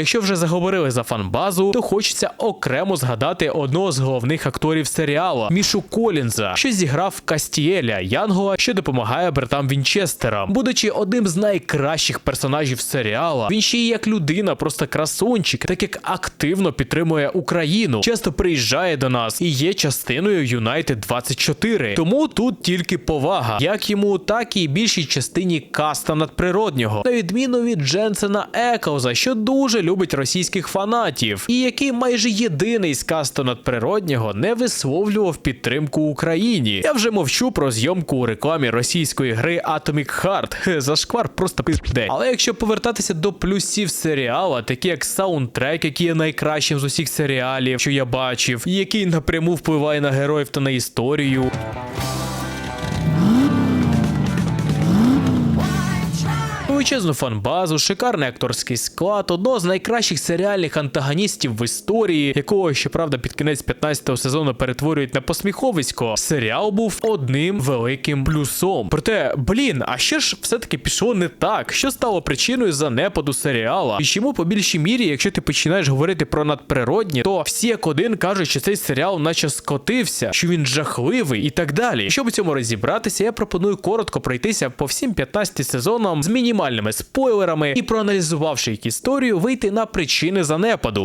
Якщо вже заговорили за фанбазу, то хочеться окремо згадати одного з головних акторів серіалу Мішу Колінза, що зіграв Кастіеля Янгола, що допомагає братам Вінчестерам. Будучи одним з найкращих персонажів серіала, він ще й як людина, просто красунчик, так як активно підтримує Україну, часто приїжджає до нас і є частиною Юнайтед 24. Тому тут тільки повага, як йому, так і більшій частині каста надприроднього, на відміну від Дженсена Еклза, що дуже любить російських фанатів, і який майже єдиний з касту надприроднього не висловлював підтримку Україні. Я вже мовчу про зйомку у рекламі російської гри Atomic Heart. Зашквар просто пизде. Але якщо повертатися до плюсів серіала, такі як саундтрек, який є найкращим з усіх серіалів, що я бачив, і який напряму впливає на героїв та на історію. Величезну фанбазу, шикарний акторський склад, одного з найкращих серіальних антагоністів в історії, якого, щоправда, під кінець 15-го сезону перетворюють на посміховисько. Серіал був одним великим плюсом. Проте, блін, а що ж все-таки пішло не так? Що стало причиною занепаду серіала? І чому по більшій мірі, якщо ти починаєш говорити про надприродні, то всі як один кажуть, що цей серіал наче скотився, що він жахливий і так далі. Щоб у цьому розібратися, я пропоную коротко пройтися по всім 15 сезонам з мінімальними спойлерами і проаналізувавши їх історію, вийти на причини занепаду.